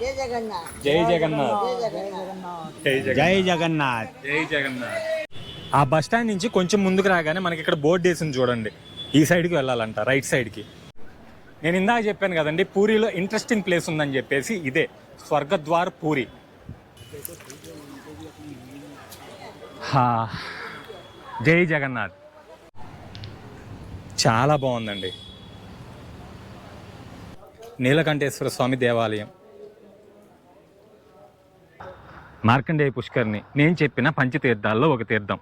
జై జగన్నాథ్. జై జగన్నాథ్. జై జగన్నాథ్. జై జగన్నాథ్. జై జగన్నాథ్. జై జగన్నాథ్. ఆ బస్ స్టాండ్ నుంచి కొంచెం ముందుకు రాగానే మనకి ఇక్కడ బోర్డు వేసింది చూడండి. ఈ సైడ్కి వెళ్ళాలంట రైట్ సైడ్కి. నేను ఇందాక చెప్పాను కదండి పూరిలో ఇంట్రెస్టింగ్ ప్లేస్ ఉందని చెప్పేసి ఇదే స్వర్గద్వార్ పూరి. హా జై జగన్నాథ్. చాలా బాగుందండి. నీలకంఠేశ్వర స్వామి దేవాలయం. మార్కండేయ పుష్కర్ని నేను చెప్పిన పంచతీర్థాల్లో ఒక తీర్థం.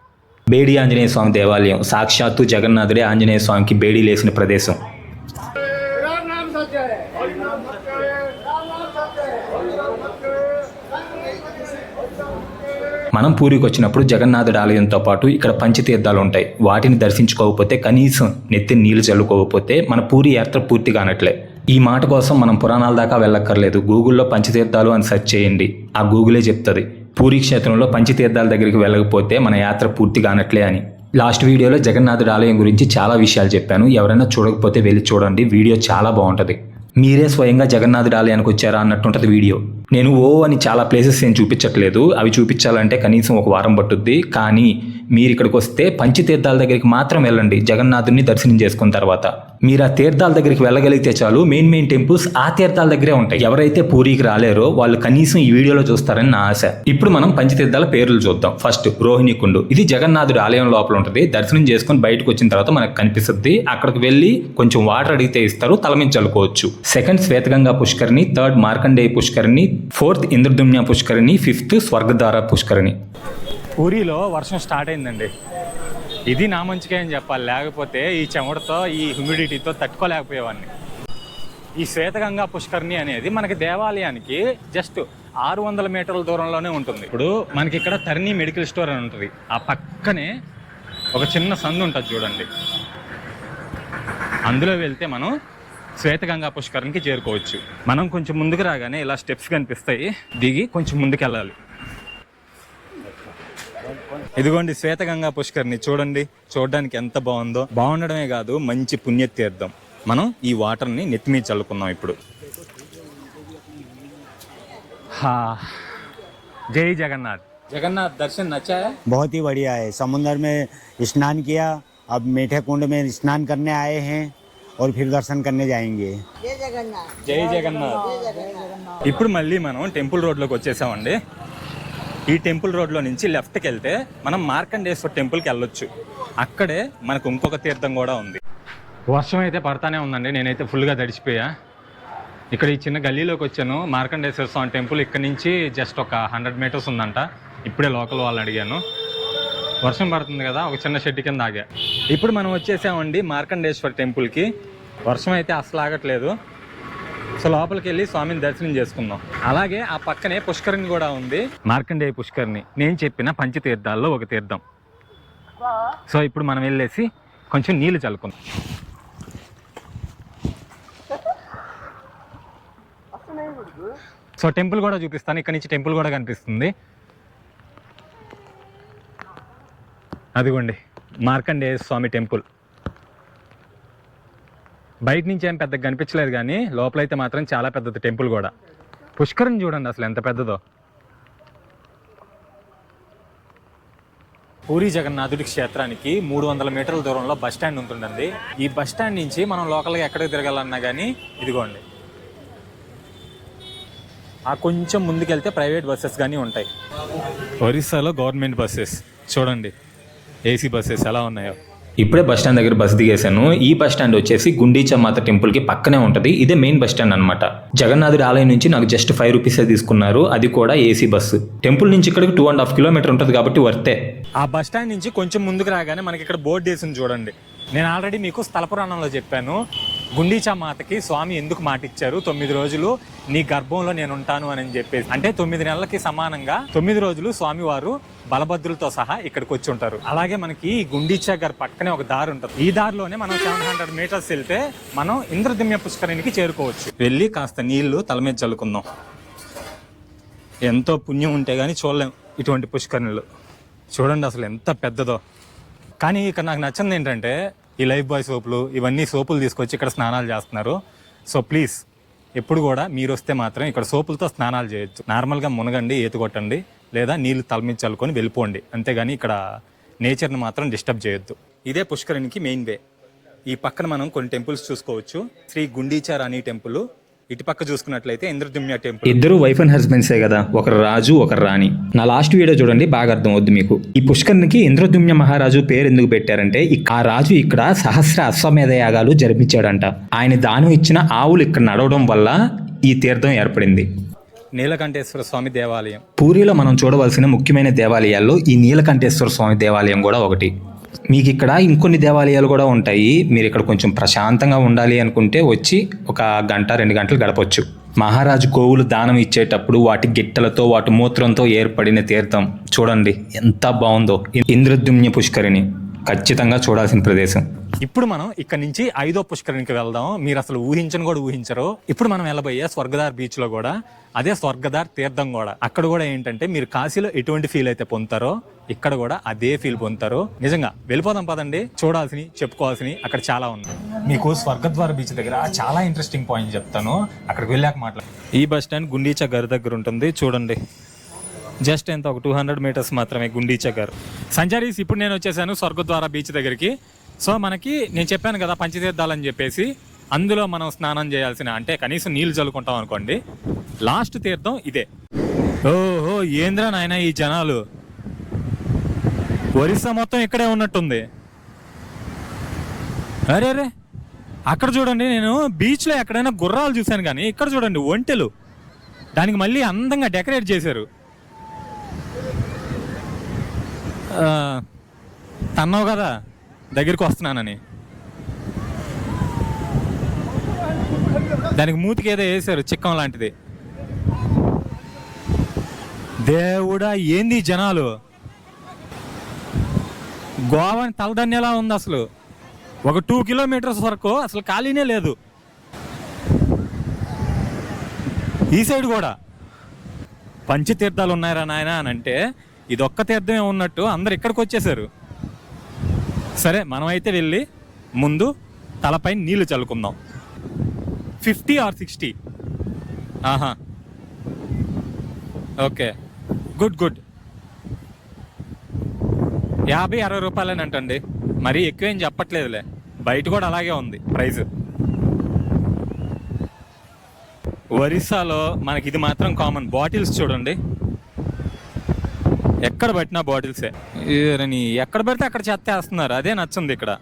బేడి ఆంజనేయ స్వామి దేవాలయం సాక్షాత్తు జగన్నాథుడే ఆంజనేయ స్వామికి బేడి లేసిన ప్రదేశం. మనం పూరికి వచ్చినప్పుడు జగన్నాథుడి ఆలయంతో పాటు ఇక్కడ పంచతీర్థాలు ఉంటాయి. వాటిని దర్శించుకోకపోతే కనీసం నెత్తి నీళ్ళు చల్లుకోకపోతే మన పూరి యాత్ర పూర్తి కానట్లే. ఈ మాట కోసం మనం పురాణాల దాకా వెళ్ళక్కర్లేదు. గూగుల్లో పంచతీర్థాలు అని సెర్చ్ చేయండి. ఆ గూగులే చెప్తుంది. పూరి క్షేత్రంలో పంచతీర్థాల దగ్గరికి వెళ్ళకపోతే మన యాత్ర పూర్తి కానట్లే అని. లాస్ట్ వీడియోలో జగన్నాథుడి ఆలయం గురించి చాలా విషయాలు చెప్పాను. ఎవరైనా చూడకపోతే వెళ్ళి చూడండి. వీడియో చాలా బాగుంటుంది. మీరే స్వయంగా జగన్నాథుడి ఆలయానికి వచ్చారా అన్నట్టుంటుంది వీడియో. నేను ఓ అని చాలా ప్లేసెస్ ఏం చూపించట్లేదు. అవి చూపించాలంటే కనీసం ఒక వారం పట్టుద్ది. కానీ మీరు ఇక్కడికి వస్తే పంచతీర్థాల దగ్గరికి మాత్రం వెళ్ళండి. జగన్నాథుడిని దర్శనం చేసుకున్న తర్వాత. మీరు ఆ తీర్థాల దగ్గరికి వెళ్ళగలిగితే చాలు. మెయిన్ మెయిన్ టెంపుల్స్ ఆ తీర్థాల దగ్గరే ఉంటాయి. ఎవరైతే పూరికి రాలేరో వాళ్ళు కనీసం ఈ వీడియోలో చూస్తారని నా ఆశ. ఇప్పుడు మనం పంచతీర్థాల పేర్లు చూద్దాం. ఫస్ట్ రోహిణి కుండు. ఇది జగన్నాథుడి ఆలయం లోపల ఉంటుంది. దర్శనం చేసుకుని బయటకు వచ్చిన తర్వాత మనకు కనిపిస్తుంది. అక్కడికి వెళ్ళి కొంచెం వాటర్ అడిగితే ఇస్తారు. తలమించలుకోవచ్చు చల్లుకోవచ్చు. సెకండ్ శ్వేతగంగా పుష్కరిణి. థర్డ్ మార్కండేయ పుష్కరిణి. ఫోర్త్ ఇంద్రదుమ్య పుష్కరిణి. ఫిఫ్త్ స్వర్గధార పుష్కరిణి. పూరిలో వర్షం స్టార్ట్ అయిందండి. ఇది నా మంచిగా అని చెప్పాలి. లేకపోతే ఈ చెమటతో ఈ హ్యూమిడిటీతో తట్టుకోలేకపోయేవాడిని. ఈ శ్వేతగంగా పుష్కరిణి అనేది మనకి దేవాలయానికి జస్ట్ ఆరు వందల మీటర్ల దూరంలోనే ఉంటుంది. ఇప్పుడు మనకి ఇక్కడ తరిణి మెడికల్ స్టోర్ అని ఉంటుంది. ఆ పక్కనే ఒక చిన్న సందు ఉంటుంది చూడండి. అందులో వెళ్తే మనం శ్వేతగంగా పుష్కరానికి చేరుకోవచ్చు. మనం కొంచెం ముందుకు రాగానే ఇలా స్టెప్స్ కనిపిస్తాయి. దిగి కొంచెం ముందుకు వెళ్ళాలి ఇదిగోండి శ్వేతగంగా పుష్కరిని చూడండి చూడడానికి ఎంత బాగుందో బాగుండడమే కాదు మంచి పుణ్యతీర్థం మనం ఈ వాటర్ని నెత్తి మీద చల్లుకున్నాం ఇప్పుడు హా జై జగన్నాథ్ జగన్నాథ్ దర్శన్ నచ్చా बहुत ही बढ़िया है समुद्र में स्नान किया अब मीठे कुंड में स्नान करने आए हैं और फिर दर्शन करने जाएंगे జై జగన్నాథ్ జై జగన్నాథ్ జై జగన్నాథ్ ఇప్పుడు మళ్ళీ మనం టెంపుల్ రోడ్లోకి వచ్చేసామండి ఈ టెంపుల్ రోడ్లో నుంచి లెఫ్ట్కి వెళ్తే మనం మార్కండేశ్వర టెంపుల్కి వెళ్ళొచ్చు. అక్కడే మనకు ఇంకొక తీర్థం కూడా ఉంది. వర్షం అయితే పడతానే ఉందండి. నేనైతే ఫుల్గా తడిచిపోయా. ఇక్కడ ఈ చిన్న గల్లీలోకి వచ్చాను. మార్కండేశ్వర స్వామి టెంపుల్ ఇక్కడ నుంచి జస్ట్ ఒక హండ్రెడ్ మీటర్స్ ఉందంట. ఇప్పుడే లోకల్ వాళ్ళని అడిగాను. వర్షం పడుతుంది కదా ఒక చిన్న షెడ్ కింద ఆగా. ఇప్పుడు మనం వచ్చేసామండి మార్కండేశ్వర టెంపుల్కి. వర్షం అయితే అసలు ఆగట్లేదు. సో లోపలికి వెళ్ళి స్వామిని దర్శనం చేసుకుందాం. అలాగే ఆ పక్కనే పుష్కరిణి కూడా ఉంది. మార్కండేయ పుష్కరిణి. నేను చెప్పిన పంచతీర్థాల్లో ఒక తీర్థం. సో ఇప్పుడు మనం వెళ్ళేసి కొంచెం నీళ్ళు చల్లుకుందాం. సో టెంపుల్ కూడా చూపిస్తాను. ఇక్కడ నుంచి టెంపుల్ కూడా కనిపిస్తుంది. అదిగోండి. మార్కండేయ స్వామి టెంపుల్. బయట నుంచి ఏం పెద్దగా కనిపించలేదు కానీ లోపలైతే మాత్రం చాలా పెద్దది టెంపుల్ కూడా. పుష్కరం చూడండి అసలు ఎంత పెద్దదో. పూరి జగన్నాథుడి క్షేత్రానికి మూడు వందల మీటర్ల దూరంలో బస్ స్టాండ్ ఉంటుందండి. ఈ బస్ స్టాండ్ నుంచి మనం లోకల్గా ఎక్కడికి తిరగాలన్నా కానీ ఇదిగోండి. ఆ కొంచెం ముందుకెళ్తే ప్రైవేట్ బస్సెస్ కానీ ఉంటాయి. ఒరిస్సాలో గవర్నమెంట్ బస్సెస్. చూడండి. ఏసీ బస్సెస్ ఎలా ఉన్నాయో. ఇప్పుడే బస్ స్టాండ్ దగ్గర బస్ దిగేశాను. ఈ బస్ స్టాండ్ వచ్చేసి గుండీచా మాత పక్కనే ఉంటుంది. ఇదే మెయిన్ బస్ స్టాండ్ అనమాట జగన్నాథుడి ఆలయం నుంచి నాకు జస్ట్ ఫైవ్ రూపీసే తీసుకున్నారు. అది కూడా ఏసీ బస్సు. టెంపుల్ నుంచి ఇక్కడికి టూ అండ్ హాఫ్ కిలోమీటర్ ఉంటుంది కాబట్టి వర్తే ఆ బస్ స్టాండ్ నుంచి కొంచెం ముందుకు రాగానే మనకి ఇక్కడ బోర్డు వేసింది చూడండి. నేను ఆల్రెడీ మీకు స్థల పురాణంలో చెప్పాను. గుండీచా మాతకి స్వామి ఎందుకు మాట ఇచ్చారు తొమ్మిది రోజులు నీ గర్భంలో నేను ఉంటాను అని చెప్పేసి. అంటే తొమ్మిది నెలలకి సమానంగా తొమ్మిది రోజులు స్వామి వారు బలభద్రులతో సహా ఇక్కడికి వచ్చి ఉంటారు. అలాగే మనకి గుండీచా గారి పక్కనే ఒక దారి ఉంటుంది. ఈ దారిలోనే మనం సెవెన్ హండ్రెడ్ మీటర్స్ వెళ్తే మనం ఇంద్రదిమ్య పుష్కరిణికి చేరుకోవచ్చు. వెళ్ళి కాస్త నీళ్ళు తల మీద చల్లుకుందాం. ఎంతో పుణ్యం ఉంటే గానీ చూడలేం ఇటువంటి పుష్కరిణులు. చూడండి అసలు ఎంత పెద్దదో. కానీ ఇక్కడ నాకు నచ్చింది ఏంటంటే ఈ లైఫ్ బాయ్ సోపులు ఇవన్నీ సోపులు తీసుకొచ్చి ఇక్కడ స్నానాలు చేస్తున్నారు. సో ప్లీజ్ ఎప్పుడు కూడా మీరు వస్తే మాత్రం ఇక్కడ సోపులతో స్నానాలు చేయొచ్చు. నార్మల్గా మునగండి ఈత కొట్టండి లేదా నీళ్ళు తలమించి చల్లుకొని వెళ్ళిపోండి. అంతేగాని ఇక్కడ నేచర్ని మాత్రం డిస్టర్బ్ చేయొద్దు. ఇదే పుష్కరిణికి మెయిన్ వే. ఈ పక్కన మనం కొన్ని టెంపుల్స్ చూసుకోవచ్చు. శ్రీ గుండీచార్ అని టెంపుల్ ఇటు పక్క చూసుకున్నట్లయితే ఇంద్రదుమ్య టెంపుల్. ఇద్దరు వైఫ్ అండ్ హస్బెండ్సే కదా ఒకరు రాజు ఒకరు రాణి. నా లాస్ట్ వీడియో చూడండి బాగా అర్థం అవుద్ది మీకు. ఈ పుష్కర్నికి ఇంద్రదుమ్య మహారాజు పేరు ఎందుకు పెట్టారంటే ఆ రాజు ఇక్కడ సహస్ర అశ్వమేధ యాగాలు జరిపించాడంట. ఆయన దానం ఇచ్చిన ఆవులు ఇక్కడ నడవడం వల్ల ఈ తీర్థం ఏర్పడింది. నీలకంఠేశ్వర స్వామి దేవాలయం. పూరిలో మనం చూడవలసిన ముఖ్యమైన దేవాలయాల్లో ఈ నీలకంఠేశ్వర స్వామి దేవాలయం కూడా ఒకటి. మీకు ఇక్కడ ఇంకొన్ని దేవాలయాలు కూడా ఉంటాయి. మీరు ఇక్కడ కొంచెం ప్రశాంతంగా ఉండాలి అనుకుంటే వచ్చి ఒక గంట రెండు గంటలు గడపచ్చు. మహారాజు గోవులు దానం ఇచ్చేటప్పుడు వాటి గిట్టలతో వాటి మూత్రంతో ఏర్పడిన తీర్థం. చూడండి ఎంత బాగుందో. ఇంద్రద్యుమ్య పుష్కరిణి. ఖచ్చితంగా చూడాల్సిన ప్రదేశం. ఇప్పుడు మనం ఇక్కడ నుంచి ఐదో పుష్కరిణికి వెళ్దాం. మీరు అసలు ఊహించని కూడా ఊహించరు. ఇప్పుడు మనం వెళ్ళబోయే స్వర్గదార్ బీచ్లో కూడా అదే స్వర్గదార్ తీర్థం కూడా. అక్కడ కూడా ఏంటంటే మీరు కాశీలో ఎటువంటి ఫీల్ అయితే పొందుతారో ఇక్కడ కూడా అదే ఫీల్ పొందుతారు. నిజంగా వెళ్ళిపోదాం పదండి. చూడాల్సినవి చెప్పుకోవాల్సినవి అక్కడ చాలా ఉన్నాయి. మీకు స్వర్గద్వార బీచ్ దగ్గర చాలా ఇంట్రెస్టింగ్ పాయింట్ చెప్తాను. అక్కడికి వెళ్ళాక మాట్లాడు ఈ బస్ స్టాండ్ గుండీచా గారి దగ్గర ఉంటుంది. చూడండి. జస్ట్ ఎంత? ఒక టూ హండ్రెడ్ మీటర్స్ మాత్రమే గుండీచా గారు. సంచారీస్ ఇప్పుడు నేను వచ్చేసాను స్వర్గద్వార బీచ్ దగ్గరికి. సో మనకి నేను చెప్పాను కదా పంచతీర్థాలు అని చెప్పేసి. అందులో మనం స్నానం చేయాల్సిన అంటే కనీసం నీళ్ళు చల్లుకుంటాం అనుకోండి. లాస్ట్ తీర్థం ఇదే. ఓహో ఏంద్రా నాయన ఈ జనాలు? ఒరిస్సా మొత్తం ఇక్కడే ఉన్నట్టుంది. అరే అరే అక్కడ చూడండి నేను బీచ్లో ఎక్కడైనా గుర్రాలు చూశాను కానీ ఇక్కడ చూడండి ఒంటెలు. దానికి మళ్ళీ అందంగా డెకరేట్ చేశారు. తన్నావు కదా దగ్గరికి వస్తున్నానని. దానికి మూతికి ఏదో వేసారు చిక్కం లాంటిది. దేవుడా ఏంది జనాలు? గోవాని తలదన్నేలా ఉంది అసలు. ఒక టూ కిలోమీటర్స్ వరకు అసలు ఖాళీనే లేదు. ఈ సైడ్ కూడా. పంచతీర్థాలు ఉన్నాయరా నాయన అని అంటే ఇది ఒక్క తీర్థమే ఉన్నట్టు అందరు ఇక్కడికి వచ్చేసారు. సరే మనమైతే వెళ్ళి ముందు తలపై నీళ్ళు చల్లుకుందాం. Fifty or sixty? ఆహా. ఓకే. Good good. యాభై అరవై రూపాయలేనంటండి మరీ ఎక్కువేం చెప్పట్లేదులే. బయట కూడా అలాగే ఉంది ప్రైస్. ఒరిస్సాలో మనకి ఇది మాత్రం కామన్. బాటిల్స్ చూడండి. ఎక్కడ పెట్టినా బాటిల్సే. ఎక్కడ పెడితే అక్కడ చెత్త వేస్తున్నారు అదే నచ్చింది ఇక్కడ.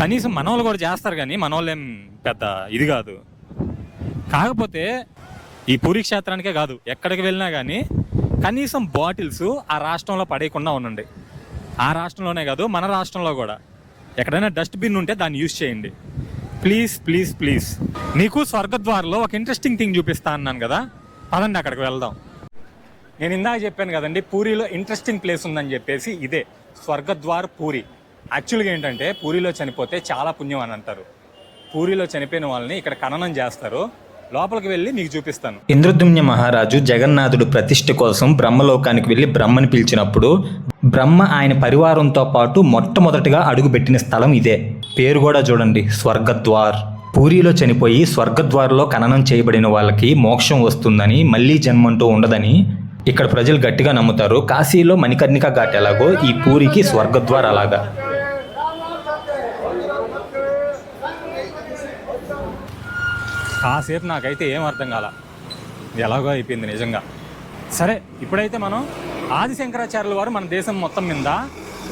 కనీసం మనోళ్ళు కూడా చేస్తారు కానీ మనోళ్ళు ఏం పెద్ద ఇది కాదు. కాకపోతే ఈ పూరి క్షేత్రానికే కాదు. ఎక్కడికి వెళ్ళినా కానీ కనీసం బాటిల్స్ ఆ రాష్ట్రంలో పడేయకుండా ఉండండి. ఆ రాష్ట్రంలోనే కాదు మన రాష్ట్రంలో కూడా. ఎక్కడైనా డస్ట్బిన్ ఉంటే దాన్ని యూజ్ చేయండి. Please please please. నీకు స్వర్గద్వార్లో ఒక ఇంట్రెస్టింగ్ థింగ్ చూపిస్తా అన్నాను కదా పదండి అక్కడికి వెళ్దాం. నేను ఇందాక చెప్పాను కదండి పూరిలో ఇంట్రెస్టింగ్ ప్లేస్ ఉందని చెప్పేసి ఇదే స్వర్గద్వార్ పూరి. యాక్చువల్గా ఏంటంటే పూరిలో చనిపోతే చాలా పుణ్యం అని అంటారు. పూరిలో చనిపోయిన వాళ్ళని ఇక్కడ ఖననం చేస్తారు. లోపలికి వెళ్ళి మీకు చూపిస్తాను. ఇంద్రదుమ్య మహారాజు జగన్నాథుడు ప్రతిష్ఠ కోసం బ్రహ్మలోకానికి వెళ్ళి బ్రహ్మని పిలిచినప్పుడు బ్రహ్మ ఆయన పరివారంతో పాటు మొట్టమొదటిగా అడుగుపెట్టిన స్థలం ఇదే. పేరు కూడా చూడండి స్వర్గద్వార్. పూరిలో చనిపోయి స్వర్గద్వారలో ఖననం చేయబడిన వాళ్ళకి మోక్షం వస్తుందని మళ్ళీ జన్మంటూ ఉండదని ఇక్కడ ప్రజలు గట్టిగా నమ్ముతారు. కాశీలో మణికర్ణిక ఘాట్ ఎలాగో ఈ పూరికి స్వర్గద్వార్ అలాగా. కాసేపు నాకైతే ఏం అర్థం కాల. ఎలాగో అయిపోయింది నిజంగా. సరే ఇప్పుడైతే మనం ఆదిశంకరాచార్యుల వారు మన దేశం మొత్తం మీద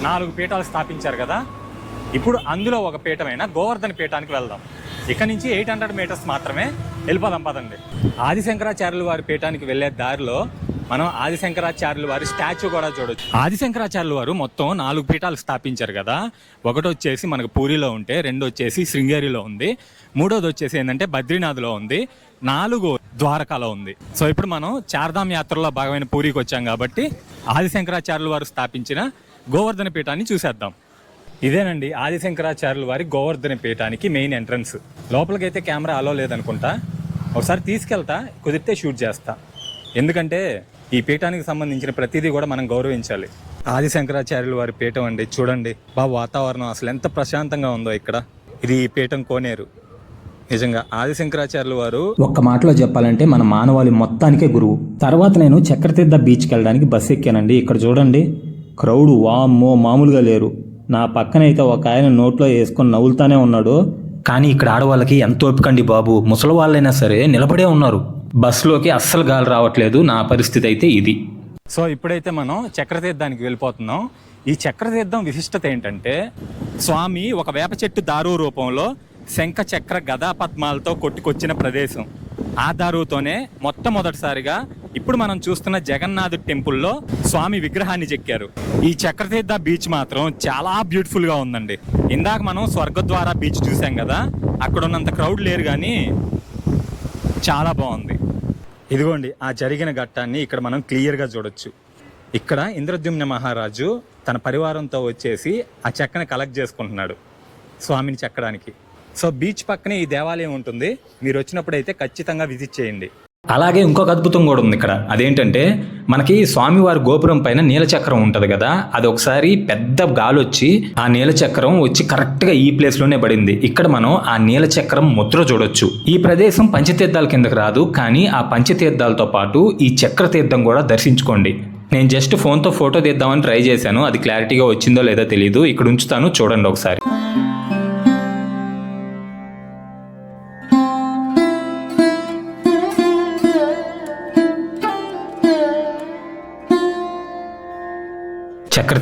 నాలుగు పీఠాలు స్థాపించారు కదా. ఇప్పుడు అందులో ఒక పీఠమైన గోవర్ధన పీఠానికి వెళ్దాం. ఇక్కడ నుంచి ఎయిట్ హండ్రెడ్ మీటర్స్ మాత్రమే వెళ్ళిపోదాం పదండి ఆదిశంకరాచార్యుల వారి పీఠానికి వెళ్ళే దారిలో మనం ఆదిశంకరాచార్యులు వారి స్టాచ్యూ కూడా చూడొచ్చు. ఆదిశంకరాచార్యుల వారు మొత్తం నాలుగు పీఠాలు స్థాపించారు కదా. ఒకటి వచ్చేసి మనకు పూరిలో ఉంటే రెండు వచ్చేసి శృంగేరిలో ఉంది. మూడోది వచ్చేసి ఏంటంటే బద్రీనాథ్లో ఉంది. నాలుగు ద్వారకాలో ఉంది. సో ఇప్పుడు మనం చార్ధామ్ యాత్రలో భాగమైన పూరికి వచ్చాం కాబట్టి ఆదిశంకరాచార్యులు వారు స్థాపించిన గోవర్ధన పీఠాన్ని చూసేద్దాం. ఇదేనండి ఆదిశంకరాచార్యుల వారి గోవర్ధన పీఠానికి మెయిన్ ఎంట్రన్స్. లోపలికైతే కెమెరా అలో లేదనుకుంటా. ఒకసారి తీసుకెళ్తా కుదిరితే షూట్ చేస్తా. ఎందుకంటే ఈ పీఠానికి సంబంధించిన ప్రతిదీ కూడా మనం గౌరవించాలి. ఆదిశంకరాచార్యుల వారి పీఠం అండి. చూడండి బా వాతావరణం అసలు ఎంత ప్రశాంతంగా ఉందో ఇక్కడ. ఇది ఈ పీఠం కోనేరు. నిజంగా ఆదిశంకరాచార్యులు వారు ఒక్క మాటలో చెప్పాలంటే మన మానవాళి మొత్తానికే గురువు. తర్వాత నేను చక్రతీర్థ బీచ్కి వెళ్ళడానికి బస్సు ఎక్కానండి. ఇక్కడ చూడండి క్రౌడ్ వామ్మో మామూలుగా లేరు. నా పక్కనైతే ఒక ఆయన నోట్లో వేసుకొని నవ్వులుతానే ఉన్నాడు. కానీ ఇక్కడ ఆడవాళ్ళకి ఎంత ఓపికండి బాబు. ముసలి వాళ్ళైనా సరే నిలబడే ఉన్నారు. బస్సులోకి అస్సలు గాలి రావట్లేదు. నా పరిస్థితి అయితే ఇది. సో ఇప్పుడైతే మనం చక్రతీర్థానికి వెళ్ళిపోతున్నాం. ఈ చక్రతీర్థం విశిష్టత ఏంటంటే స్వామి ఒక వేప చెట్టు దారు రూపంలో శంఖ చక్ర గదా పద్మాలతో కొట్టుకొచ్చిన ప్రదేశం. ఆ దారుతోనే మొట్టమొదటిసారిగా ఇప్పుడు మనం చూస్తున్న జగన్నాథ్ టెంపుల్లో స్వామి విగ్రహాన్ని చెక్కారు. ఈ చక్రతీర్థ బీచ్ మాత్రం చాలా బ్యూటిఫుల్గా ఉందండి. ఇందాక మనం స్వర్గద్వార బీచ్ చూసాం కదా అక్కడ ఉన్నంత క్రౌడ్ లేరు కానీ చాలా బాగుంది. ఇదిగోండి ఆ జరిగిన ఘట్టాన్ని ఇక్కడ మనం క్లియర్గా చూడొచ్చు. ఇక్కడ ఇంద్రద్యుమ్న మహారాజు తన పరివారంతో వచ్చేసి ఆ చెక్కని కలెక్ట్ చేసుకుంటున్నాడు స్వామిని చెక్కడానికి. సో బీచ్ పక్కనే ఈ దేవాలయం ఉంటుంది. మీరు వచ్చినప్పుడు అయితే ఖచ్చితంగా విజిట్ చేయండి. అలాగే ఇంకొక అద్భుతం కూడా ఉంది ఇక్కడ. అదేంటంటే మనకి స్వామివారి గోపురం పైన నీలచక్రం ఉంటుంది కదా అది ఒకసారి పెద్ద గాలి వచ్చి ఆ నీలచక్రం వచ్చి కరెక్ట్గా ఈ ప్లేస్లోనే పడింది. ఇక్కడ మనం ఆ నీలచక్రం ముద్ర చూడొచ్చు. ఈ ప్రదేశం పంచతీర్థాల కిందకు రాదు కానీ ఆ పంచతీర్థాలతో పాటు ఈ చక్రతీర్థం కూడా దర్శించుకోండి. నేను జస్ట్ ఫోన్తో ఫోటో తీద్దామని ట్రై చేశాను. అది క్లారిటీగా వచ్చిందో లేదో తెలియదు ఇక్కడ ఉంచుతాను చూడండి ఒకసారి.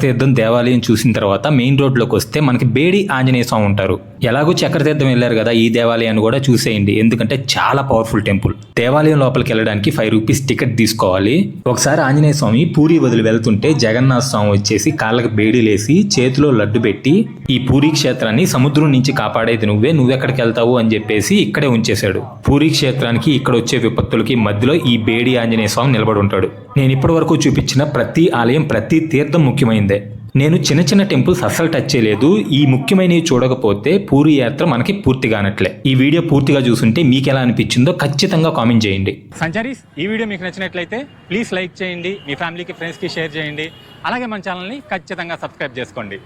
తీర్థం దేవాలయం చూసిన తర్వాత మెయిన్ రోడ్లోకి వస్తే మనకి బేడి ఆంజనేయ స్వామి ఉంటారు. ఎలాగో చక్రతీర్థం వెళ్ళారు కదా ఈ దేవాలయాన్ని కూడా చూసేయండి. ఎందుకంటే చాలా పవర్ఫుల్ టెంపుల్ దేవాలయం లోపలికి వెళ్ళడానికి ఫైవ్ రూపీస్ టికెట్ తీసుకోవాలి. ఒకసారి ఆంజనేయ స్వామి పూరి వదిలి వెళ్తుంటే జగన్నాథ స్వామి వచ్చేసి కాళ్ళకి బేడీలేసి చేతిలో లడ్డు పెట్టి ఈ పూరి క్షేత్రాన్ని సముద్రం నుంచి కాపాడేది నువ్వే నువ్వెక్కడికి వెళ్తావు అని చెప్పేసి ఇక్కడే ఉంచేశాడు. పూరి క్షేత్రానికి ఇక్కడ వచ్చే విపత్తులకి మధ్యలో ఈ బేడి ఆంజనేయ స్వామి నిలబడి ఉంటాడు. నేను ఇప్పటి వరకు చూపించిన ప్రతి ఆలయం ప్రతి తీర్థం ముఖ్యమైందే. నేను చిన్న చిన్న టెంపుల్స్ అస్సలు టచ్ చేయలేదు. ఈ ముఖ్యమైనవి చూడకపోతే పూరి యాత్ర మనకి పూర్తిగా అనట్లే ఈ వీడియో పూర్తిగా చూసుంటే మీకు ఎలా అనిపించిందో ఖచ్చితంగా కామెంట్ చేయండి. సంచారీస్ ఈ వీడియో మీకు నచ్చినట్లయితే ప్లీజ్ లైక్ చేయండి. మీ ఫ్యామిలీకి ఫ్రెండ్స్కి షేర్ చేయండి. అలాగే మన ఛానల్ని ఖచ్చితంగా సబ్స్క్రైబ్ చేసుకోండి.